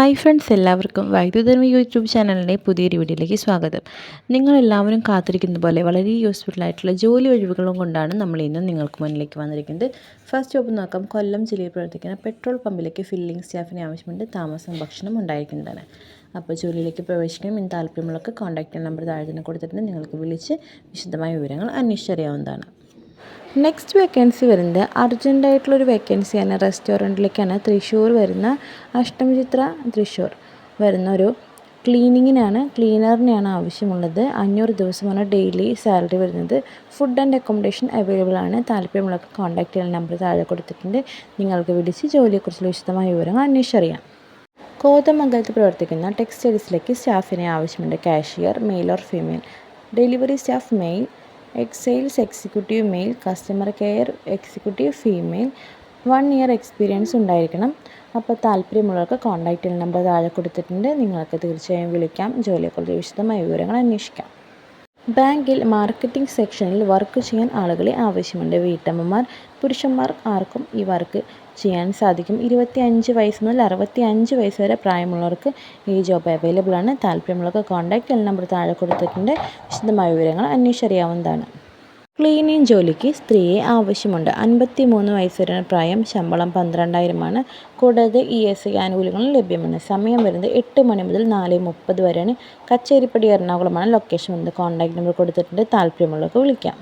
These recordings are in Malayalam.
ഹായ് ഫ്രണ്ട്സ് എല്ലാവർക്കും വൈദ്യുതർമ്മ യൂട്യൂബ് ചാനലിന്റെ പുതിയൊരു വീഡിയോയിലേക്ക് സ്വാഗതം. നിങ്ങളെല്ലാവരും കാത്തിരിക്കുന്ന പോലെ വളരെ യൂസ്ഫുൾ ആയിട്ടുള്ള ജോലി ഒഴിവുകളും കൊണ്ടാണ് നമ്മൾ ഇന്ന് നിങ്ങൾക്ക് മുന്നിലേക്ക് വന്നിരിക്കുന്നത്. ഫസ്റ്റ് ജോബ് നോക്കാം. കൊല്ലം ജില്ലയിൽ പ്രവർത്തിക്കുന്ന പെട്രോൾ പമ്പിലേക്ക് ഫില്ലിംഗ് സ്റ്റാഫിന് ആവശ്യമുണ്ട്. താമസം ഭക്ഷണം ഉണ്ടായിരിക്കുന്നതാണ്. അപ്പോൾ ജോലിയിലേക്ക് പ്രവേശിക്കാൻ ഇനി താല്പര്യമുള്ളവർക്ക് കോൺടാക്റ്റ് നമ്പർ താഴെ തന്നെ കൊടുത്തിട്ടുണ്ട്. നിങ്ങൾക്ക് വിളിച്ച് വിശദമായ വിവരങ്ങൾ അന്വേഷിച്ചറിയാവുന്നതാണ്. നെക്സ്റ്റ് വേക്കൻസി വരുന്നത് അർജന്റായിട്ടുള്ളൊരു വേക്കൻസിയാണ് റെസ്റ്റോറന്റിലേക്കാണ് തൃശ്ശൂർ വരുന്ന അഷ്ടമിചിത്ര തൃശ്ശൂർ വരുന്ന ഒരു ക്ലീനിങ്ങിനാണ് ക്ലീനറിനെയാണ് ആവശ്യമുള്ളത്. അഞ്ഞൂറ് ദിവസമാണ് ഡെയിലി സാലറി വരുന്നത്. ഫുഡ് ആൻഡ് അക്കോമഡേഷൻ അവൈലബിൾ ആണ്. താല്പര്യമുള്ളവർക്ക് കോൺടാക്റ്റ് ചെയ്യാൻ നമ്പർ താഴെ കൊടുത്തിട്ടുണ്ട്. നിങ്ങൾക്ക് വിളിച്ച് ജോലിയെക്കുറിച്ചുള്ള വിശദമായ വിവരങ്ങൾ അന്വേഷിച്ചറിയാം. കോതമംഗലത്ത് പ്രവർത്തിക്കുന്ന ടെക്സ്റ്റൈൽസിലേക്ക് സ്റ്റാഫിനെ ആവശ്യമുണ്ട് cashier male or female delivery staff male sales executive male customer care executive female one year experience ഉണ്ടായിരിക്കണം. അപ്പോൾ താല്പര്യമുള്ളവർക്ക് കോൺടാക്റ്റ് നമ്പർ താഴെ കൊടുത്തിട്ടുണ്ട്. നിങ്ങൾക്ക് തീർച്ചയായും വിളിക്കാം. ജോലിയെക്കുറിച്ച് വിശദമായ വിവരങ്ങൾ അന്വേഷിക്കാം. ബാങ്കിൽ മാർക്കറ്റിംഗ് സെക്ഷനിൽ വർക്ക് ചെയ്യാൻ ആളുകളെ ആവശ്യമുണ്ട്. വീട്ടമ്മമാർ പുരുഷന്മാർ ആർക്കും ഈ വർക്ക് ചെയ്യാൻ സാധിക്കും. ഇരുപത്തി അഞ്ച് വയസ്സ് മുതൽ അറുപത്തി അഞ്ച് വയസ്സ് വരെ പ്രായമുള്ളവർക്ക് ഈ ജോബ് അവൈലബിൾ ആണ്. താല്പര്യമുള്ളവർക്ക് കോൺടാക്റ്റ് നമ്പർ താഴെ കൊടുത്തിട്ടുണ്ട്. വിശദമായ വിവരങ്ങൾ അന്വേഷിച്ചറിയാവുന്നതാണ്. ക്ലീനിങ് ജോലിക്ക് സ്ത്രീയെ ആവശ്യമുണ്ട്. അൻപത്തി മൂന്ന് വയസ്സ് വരെ പ്രായം ശമ്പളം പന്ത്രണ്ടായിരമാണ്. കൂടാതെ ഇ എസ് ഐ ആനുകൂല്യങ്ങളും ലഭ്യമാണ്. സമയം വരുന്നത് എട്ട് മണി മുതൽ നാല് മുപ്പത് വരെയാണ്. കച്ചേരിപ്പടി എറണാകുളമാണ് ലൊക്കേഷൻ വന്നത് കോൺടാക്ട് നമ്പർ കൊടുത്തിട്ടുണ്ട്. താല്പര്യമുള്ളവർക്ക് വിളിക്കാം.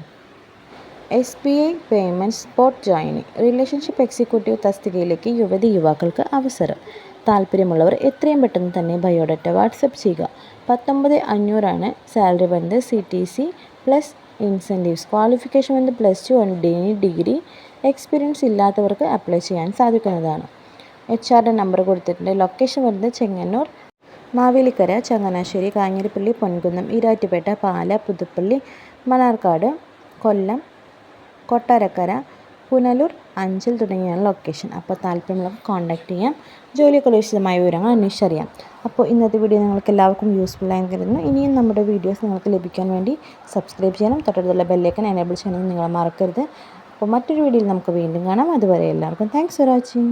S B I payment spot joining. Relationship executive തസ്തികയിലേക്ക് യുവതി യുവാക്കൾക്ക് അവസരം. താല്പര്യമുള്ളവർ എത്രയും പെട്ടെന്ന് തന്നെ ബയോഡാറ്റ വാട്സപ്പ് ചെയ്യുക. പത്തൊമ്പത് അഞ്ഞൂറാണ് സാലറി വരുന്നത് C T C plus incentives qualification വന്ന് plus two degree degree experience ഇല്ലാത്തവർക്ക് അപ്ലൈ ചെയ്യാൻ സാധിക്കുന്നതാണ്. എച്ച് ആറുടെ നമ്പർ കൊടുത്തിട്ടുണ്ട്. ലൊക്കേഷൻ വരുന്നത് ചെങ്ങന്നൂർ മാവേലിക്കര ചങ്ങനാശ്ശേരി കാഞ്ഞിരപ്പള്ളി പൊൻകുന്നം ഈരാറ്റുപേട്ട പാല പുതുപ്പള്ളി മണാർക്കാട് കൊല്ലം കൊട്ടാരക്കര പുനലൂർ അഞ്ചൽ തുടങ്ങിയാണ് ലൊക്കേഷൻ അപ്പോൾ താല്പര്യമുള്ളവർക്ക് കോൺടാക്ട് ചെയ്യാം. ജോലിയൊക്കെ വിശദമായ വിവരങ്ങൾ അന്വേഷിച്ചറിയാം. അപ്പോൾ ഇന്നത്തെ വീഡിയോ നിങ്ങൾക്ക് എല്ലാവർക്കും യൂസ്ഫുൾ ആയി കരുതുന്നു. ഇനിയും നമ്മുടെ വീഡിയോസ് നിങ്ങൾക്ക് ലഭിക്കാൻ വേണ്ടി സബ്സ്ക്രൈബ് ചെയ്യണം തൊട്ടടുത്തുള്ള ബെല്ലേക്കൻ എനേബിൾ ചെയ്യണം നിങ്ങൾ മറക്കരുത്. അപ്പോൾ മറ്റൊരു വീഡിയോയിൽ നമുക്ക് വീണ്ടും കാണാം. അതുവരെ എല്ലാവർക്കും താങ്ക്സ് ഫോർ വാച്ചിങ്